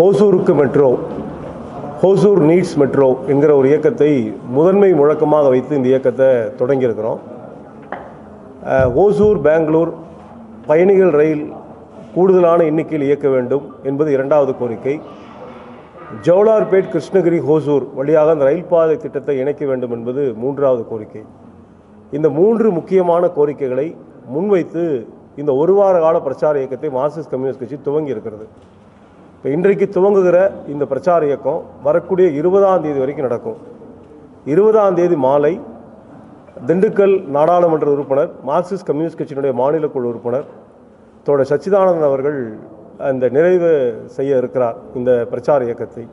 ஹோசூருக்கு metro Hosur needs metro என்கிற ஒரு இயக்கத்தை முதன்மை முழக்கமாக வைத்து இந்த இயக்கத்தை தொடங்கியிருக்கிறோம். ஹோசூர் பெங்களூர் பயணிகள் ரயில் கூடுதலான எண்ணிக்கையில் இயக்க வேண்டும் என்பது இரண்டாவது கோரிக்கை. ஜவுலார்பேட் கிருஷ்ணகிரி ஹோசூர் வழியாக அந்த ரயில் பாதை திட்டத்தை இணைக்க வேண்டும் என்பது மூன்றாவது கோரிக்கை. இந்த மூன்று முக்கியமான கோரிக்கைகளை முன்வைத்து இந்த ஒரு வார கால பிரச்சார இயக்கத்தை மார்க்சிஸ்ட் கம்யூனிஸ்ட் கட்சி துவங்கி இருக்கிறது இப்போ இன்றைக்கு துவங்குகிற இந்த பிரச்சார இயக்கம் வரக்கூடிய இருபதாம் தேதி வரைக்கும் நடக்கும். இருபதாம் தேதி மாலை திண்டுக்கல் நாடாளுமன்ற உறுப்பினர் மார்க்சிஸ்ட் கம்யூனிஸ்ட் கட்சியினுடைய மாநில குழு உறுப்பினர் தோட சச்சிதானந்தன் அவர்கள் அந்த நிறைவு செய்ய இருக்கிறார் இந்த பிரச்சார இயக்கத்தை.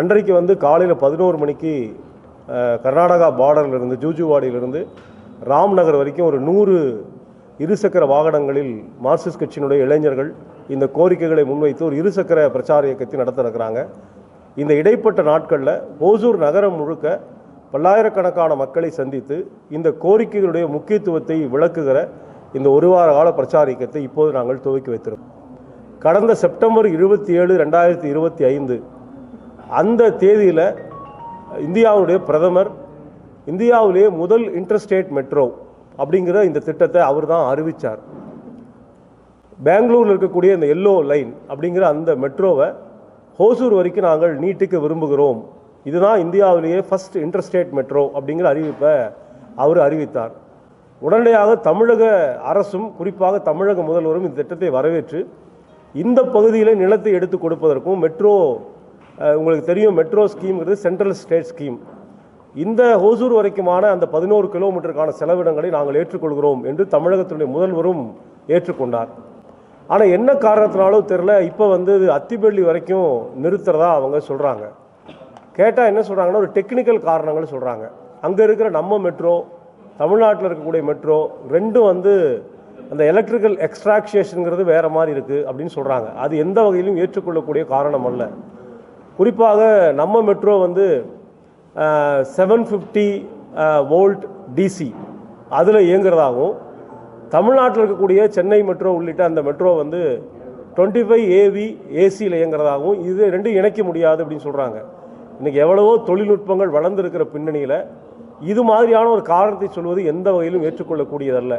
அன்றைக்கு வந்து காலையில் பதினோரு மணிக்கு கர்நாடகா பார்டர்லேருந்து ஜூஜுவாடியிலிருந்து ராம்நகர் வரைக்கும் ஒரு நூறு இருசக்கர வாகனங்களில் மார்க்சிஸ்ட் கட்சியினுடைய இளைஞர்கள் இந்த கோரிக்கைகளை முன்வைத்து ஒரு இருசக்கர பிரச்சார இயக்கத்தை நடத்த இருக்கிறாங்க. இந்த இடைப்பட்ட நாட்களில் ஓசூர் நகரம் முழுக்க பல்லாயிரக்கணக்கான மக்களை சந்தித்து இந்த கோரிக்கைகளுடைய முக்கியத்துவத்தை விளக்குகிற இந்த ஒரு வார கால பிரச்சார இயக்கத்தை இப்போது நாங்கள் துவக்கி வைத்திருக்கோம். கடந்த செப்டம்பர் இருபத்தி ஏழு ரெண்டாயிரத்தி இருபத்தி ஐந்து அந்த தேதியில் இந்தியாவுடைய பிரதமர் இந்தியாவிலேயே முதல் இன்டர்ஸ்டேட் மெட்ரோ அப்படிங்கிற இந்த திட்டத்தை அவர் தான் அறிவித்தார் பெங்களூரில் இருக்கக்கூடிய இந்த எல்லோ லைன் அப்படிங்கிற அந்த மெட்ரோவை ஹோசூர் வரைக்கும் நாங்கள் நீட்டிக்க விரும்புகிறோம். இதுதான் இந்தியாவிலேயே ஃபர்ஸ்ட் இன்டர்ஸ்டேட் மெட்ரோ அப்படிங்கிற அறிவிப்பை அவர் அறிவித்தார். உடனடியாக தமிழக அரசும் குறிப்பாக தமிழக முதல்வரும் இந்த திட்டத்தை வரவேற்று இந்த பகுதியில் நிலத்தை எடுத்து கொடுப்பதற்கும் மெட்ரோ உங்களுக்கு தெரியும் மெட்ரோ ஸ்கீம்ங்கிறது சென்ட்ரல் ஸ்டேட் ஸ்கீம். இந்த ஹோசூர் வரைக்குமான அந்த பதினோரு கிலோமீட்டருக்கான செலவிடங்களை நாங்கள் ஏற்றுக்கொள்கிறோம் என்று தமிழகத்தினுடைய முதல்வரும் ஏற்றுக்கொண்டார். ஆனால் என்ன காரணத்தினாலும் தெரில இப்போ வந்து இது அத்திப்பள்ளி வரைக்கும் நிறுத்துறதா அவங்க சொல்கிறாங்க கேட்டால் என்ன சொல்கிறாங்கன்னா ஒரு டெக்னிக்கல் காரணங்கள் சொல்கிறாங்க அங்கே இருக்கிற நம்ம மெட்ரோ தமிழ்நாட்டில் இருக்கக்கூடிய மெட்ரோ ரெண்டும் வந்து அந்த எலக்ட்ரிக்கல் எக்ஸ்ட்ராக்ஷேஷனுங்கிறது வேறு மாதிரி இருக்குது அப்படின்னு சொல்கிறாங்க அது எந்த வகையிலும் ஏற்றுக்கொள்ளக்கூடிய காரணம் அல்ல. குறிப்பாக நம்ம மெட்ரோ வந்து செவன் ஃபிஃப்டி வோல்ட் டிசி அதில் இயங்குறதாகவும் தமிழ்நாட்டில் இருக்கக்கூடிய சென்னை மெட்ரோ உள்ளிட்ட அந்த மெட்ரோ வந்து டுவெண்ட்டி ஃபைவ் ஏவி ஏசியில் இயங்குறதாகவும் இது ரெண்டும் இணைக்க முடியாது அப்படின்னு சொல்கிறாங்க இன்றைக்கி எவ்வளவோ தொழில்நுட்பங்கள் வளர்ந்துருக்கிற பின்னணியில் இது மாதிரியான ஒரு காரணத்தை சொல்வது எந்த வகையிலும் ஏற்றுக்கொள்ளக்கூடியதல்ல.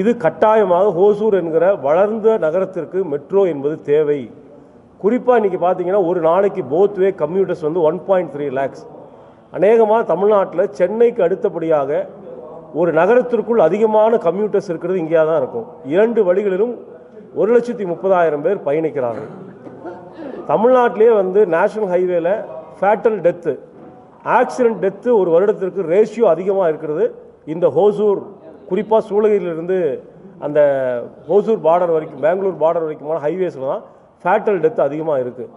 இது கட்டாயமாக ஹோசூர் என்கிற வளர்ந்த நகரத்திற்கு மெட்ரோ என்பது தேவை. குறிப்பாக இன்றைக்கி பார்த்தீங்கன்னா ஒரு நாளைக்கு போத்வே கம்யூட்டர்ஸ் வந்து ஒன் பாயிண்ட் த்ரீ லேக்ஸ் அநேகமாக தமிழ்நாட்டில் சென்னைக்கு அடுத்தபடியாக ஒரு நகரத்திற்குள் அதிகமான கம்யூட்டர்ஸ் இருக்கிறது இங்கேயா தான் இருக்கும். இரண்டு வழிகளிலும் ஒரு லட்சத்தி முப்பதாயிரம் பேர் பயணிக்கிறார்கள். தமிழ்நாட்டிலே வந்து நேஷனல் ஹைவேல ஃபேட்டல் டெத்து ஆக்சிடென்ட் டெத்து ஒரு வருடத்திற்கு ரேஷியோ அதிகமாக இருக்கிறது. இந்த ஹோசூர் குறிப்பாக சூளகிரியிலிருந்து அந்த ஹோசூர் பார்டர் வரைக்கும் பெங்களூர் பார்டர் வரைக்குமான ஹைவேஸில் தான் ஃபேட்டல் டெத்து அதிகமாக இருக்குது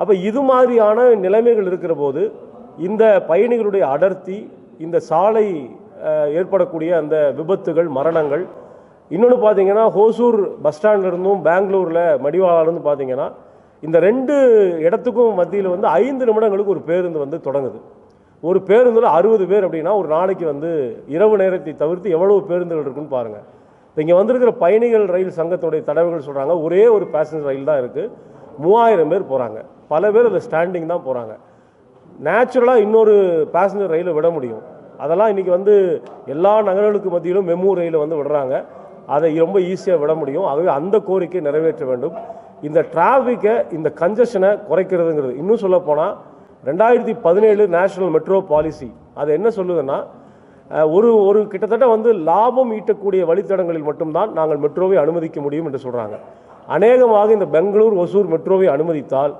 அப்போ இது மாதிரியான நிலைமைகள் இருக்கிற போது இந்த பயணிகளுடைய அடர்த்தி இந்த சாலை ஏற்படக்கூடிய அந்த விபத்துகள் மரணங்கள். இன்னொன்று பார்த்தீங்கன்னா ஹோசூர் பஸ் ஸ்டாண்ட்லேருந்தும் பெங்களூரில் மடிவாளாலேருந்து பார்த்தீங்கன்னா இந்த ரெண்டு இடத்துக்கும் மத்தியில் வந்து ஐந்து நிமிடங்களுக்கு ஒரு பேருந்து வந்து தொடங்குது. ஒரு பேருந்தில் அறுபது பேர் அப்படின்னா ஒரு நாளைக்கு வந்து இரவு நேரத்தை தவிர்த்து எவ்வளவு பேருந்துகள் இருக்குன்னு பாருங்கள் இப்போ இங்கே வந்திருக்கிற பயணிகள் ரயில் சங்கத்துடைய தலைவர்கள் சொல்கிறாங்க ஒரே ஒரு பேசஞ்சர் ரயில் தான் இருக்குது மூவாயிரம் பேர் போகிறாங்க பல பேர் அதில் ஸ்டாண்டிங் தான் போகிறாங்க நேச்சுரலாக இன்னொரு பேசஞ்சர் ரயிலை விட முடியும். அதெல்லாம் இன்றைக்கி வந்து எல்லா நகரங்களுக்கு மத்தியிலும் மெமு ரயில் வந்து விடுறாங்க. அதை ரொம்ப ஈஸியாக விட முடியும். ஆகவே அந்த கோரிக்கை நிறைவேற்ற வேண்டும். இந்த டிராஃபிக்கை இந்த கஞ்சஷனை குறைக்கிறதுங்கிறது. இன்னும் சொல்ல போனால் ரெண்டாயிரத்தி பதினேழு நேஷனல் மெட்ரோ பாலிசி அது என்ன சொல்லுதுன்னா ஒரு ஒரு கிட்டத்தட்ட வந்து லாபம் ஈட்டக்கூடிய வழித்தடங்களில் மட்டும்தான் நாங்கள் மெட்ரோவை அனுமதிக்க முடியும் என்று சொல்கிறாங்க அநேகமாக இந்த பெங்களூர் ஒசூர் மெட்ரோவை அனுமதித்தால்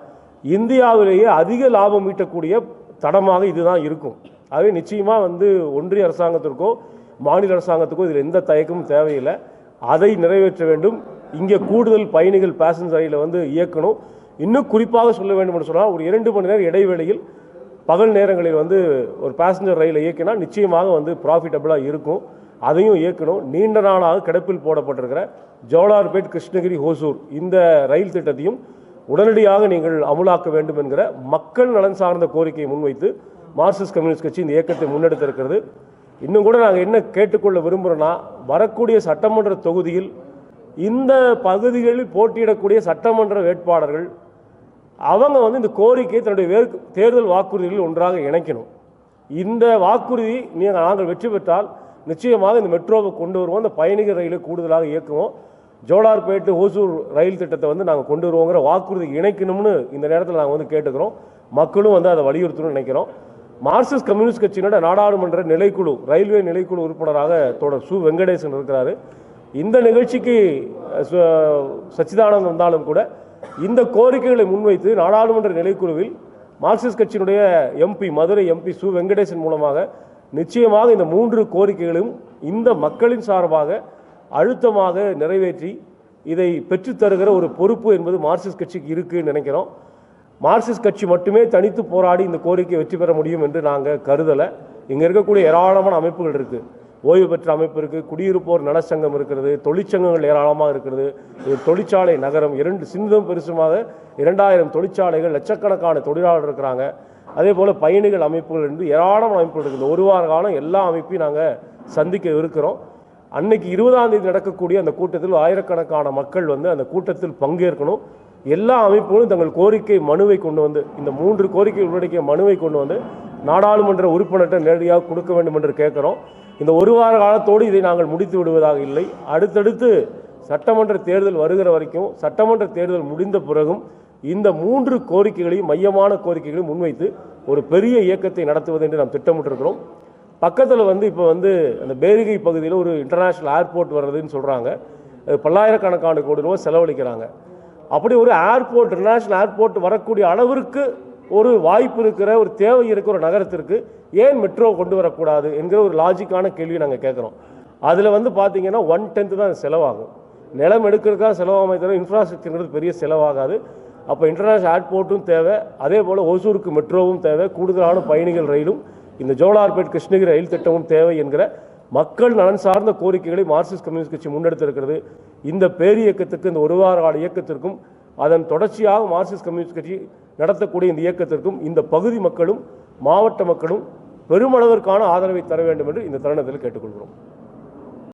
இந்தியாவிலேயே அதிக லாபம் ஈட்டக்கூடிய தடமாக இதுதான் இருக்கும். ஆகவே நிச்சயமாக வந்து ஒன்றிய அரசாங்கத்திற்கோ மாநில அரசாங்கத்துக்கோ இதில் எந்த தயக்கமும் தேவையில்லை. அதை நிறைவேற்ற வேண்டும். இங்கே கூடுதல் பயணிகள் பேசஞ்சர் ரயிலை வந்து இயக்கணும். இன்னும் குறிப்பாக சொல்ல வேண்டும் என்று சொன்னால் ஒரு இரண்டு மணி நேரம் இடைவேளையில் பகல் நேரங்களில் வந்து ஒரு பேசஞ்சர் ரயிலை இயக்கினா நிச்சயமாக வந்து ப்ராஃபிட்டபுளாக இருக்கும். அதையும் இயக்கணும். நீண்ட நாளாக கிடப்பில் போடப்பட்டிருக்கிற ஜோலார்பேட் கிருஷ்ணகிரி ஹோசூர் இந்த ரயில் திட்டத்தையும் உடனடியாக நீங்கள் அமுலாக்க வேண்டும் என்கிற மக்கள் நலன் சார்ந்த கோரிக்கையை முன்வைத்து மார்க்சிஸ்ட் கம்யூனிஸ்ட் கட்சி இந்த இயக்கத்தை முன்னெடுத்திருக்கிறது. இன்னும் கூட நாங்கள் என்ன கேட்டுக்கொள்ள விரும்புகிறோன்னா வரக்கூடிய சட்டமன்ற தொகுதியில் இந்த பகுதிகளில் போட்டியிடக்கூடிய சட்டமன்ற வேட்பாளர்கள் அவங்க வந்து இந்த கோரிக்கையை தன்னுடைய தேர்தல் வாக்குறுதிகளில் ஒன்றாக இணைக்கணும். இந்த வாக்குறுதி நீங்கள் நாங்கள் வெற்றி பெற்றால் நிச்சயமாக இந்த மெட்ரோவை கொண்டு வருவோம் இந்த பயணிகர் ரயிலை கூடுதலாக இயக்குவோம். ஜோலார்பேட்டு ஓசூர் ரயில் திட்டத்தை வந்து நாங்கள் கொண்டு வருவோங்கிற வாக்குறுதி இணைக்கணும்னு இந்த நேரத்தில் நாங்கள் வந்து கேட்டுக்கிறோம். மக்களும் வந்து அதை வலியுறுத்தணும்னு நினைக்கிறோம். மார்க்சிஸ்ட் கம்யூனிஸ்ட் கட்சியினோட நாடாளுமன்ற நிலைக்குழு ரயில்வே நிலைக்குழு உறுப்பினராக தொடர் சு. வெங்கடேசன் இருக்கிறாரு. இந்த நிகழ்ச்சிக்கு சச்சிதானந்த் சு- சச்சிதானந்தம் வந்தாலும் கூட இந்த கோரிக்கைகளை முன்வைத்து நாடாளுமன்ற நிலைக்குழுவில் மார்க்சிஸ்ட் கட்சியினுடைய எம்பி மதுரை எம்பி சு. வெங்கடேசன் மூலமாக நிச்சயமாக இந்த மூன்று கோரிக்கைகளும் இந்த மக்களின் சார்பாக அழுத்தமாக நிறைவேற்றி இதை பெற்றுத்தருகிற ஒரு பொறுப்பு என்பது மார்க்சிஸ்ட் கட்சிக்கு இருக்குன்னு நினைக்கிறோம். மார்க்சிஸ்ட் கட்சி மட்டுமே தனித்து போராடி இந்த கோரிக்கை வெற்றி பெற முடியும் என்று நாங்கள் கருதலை. இங்கே இருக்கக்கூடிய ஏராளமான அமைப்புகள் இருக்குது ஓய்வு பெற்ற அமைப்பு இருக்குது குடியிருப்போர் நலச்சங்கம் இருக்கிறது தொழிற்சங்கங்கள் ஏராளமாக இருக்கிறது. தொழிற்சாலை நகரம் இரண்டு சிந்தும் பெருசுமாக இரண்டாயிரம் தொழிற்சாலைகள் லட்சக்கணக்கான தொழிலாளர் இருக்கிறாங்க. அதே போல் பயணிகள் அமைப்புகள் என்று ஏராளமான அமைப்புகள் இருக்குது ஒரு வார காலம் எல்லா அமைப்பையும் நாங்கள் சந்திக்க இருக்கிறோம். அன்னைக்கு இருபதாம் தேதி நடக்கக்கூடிய அந்த கூட்டத்தில் ஆயிரக்கணக்கான மக்கள் வந்து அந்த கூட்டத்தில் பங்கேற்கணும். எல்லா அமைப்புகளும் தங்கள் கோரிக்கை மனுவை கொண்டு வந்து இந்த மூன்று கோரிக்கை உள்ளடக்கிய மனுவை கொண்டு வந்து நாடாளுமன்ற உறுப்பினர்கிட்ட நேரடியாக கொடுக்க வேண்டும் என்று கேட்குறோம். இந்த ஒரு வார காலத்தோடு இதை நாங்கள் முடித்து விடுவதாக இல்லை. அடுத்தடுத்து சட்டமன்ற தேர்தல் வருகிற வரைக்கும் சட்டமன்ற தேர்தல் முடிந்த பிறகும் இந்த மூன்று கோரிக்கைகளையும் மையமான கோரிக்கைகளையும் முன்வைத்து ஒரு பெரிய இயக்கத்தை நடத்துவது என்று நாம் திட்டமிட்டிருக்கிறோம். பக்கத்தில் வந்து இப்போ வந்து அந்த பேரிகை பகுதியில் ஒரு இன்டர்நேஷ்னல் ஏர்போர்ட் வர்றதுன்னு சொல்கிறாங்க பல்லாயிரக்கணக்கான கோடி ரூபா செலவழிக்கிறாங்க. அப்படி ஒரு ஏர்போர்ட் இன்டர்நேஷ்னல் ஏர்போர்ட் வரக்கூடிய அளவிற்கு ஒரு வாய்ப்பு இருக்கிற ஒரு தேவை இருக்கிற ஒரு நகரத்திற்கு ஏன் மெட்ரோ கொண்டு வரக்கூடாது என்கிற ஒரு லாஜிக்கான கேள்வி நாங்கள் கேட்குறோம். அதில் வந்து பார்த்தீங்கன்னா ஒன் டென்த்து தான் செலவாகும். நிலம் எடுக்கிறதுக்காக செலவாகாம தவிர இன்ஃப்ராஸ்ட்ரக்சருங்கிறது பெரிய செலவாகாது. அப்போ இன்டர்நேஷ்னல் ஏர்போர்ட்டும் தேவை. அதே போல் ஒசூருக்கு மெட்ரோவும் தேவை. கூடுதலான பயணிகள் ரயிலும் இந்த ஜோலார்பேட் கிருஷ்ணகிரி ரயில் திட்டமும் தேவை என்கிற மக்கள் நலன் சார்ந்த கோரிக்கைகளை மார்க்சிஸ்ட் கம்யூனிஸ்ட் கட்சி முன்னெடுத்திருக்கிறது. இந்த பேரியக்கத்துக்கு இந்த ஒரு வார கால இயக்கத்திற்கும் அதன் தொடர்ச்சியாக மார்க்சிஸ்ட் கம்யூனிஸ்ட் கட்சி நடத்தக்கூடிய இந்த இயக்கத்திற்கும் இந்த பகுதி மக்களும் மாவட்ட மக்களும் பெருமளவிற்கான ஆதரவை தர வேண்டும் என்று இந்த தருணத்தில் கேட்டுக்கொள்கிறோம்.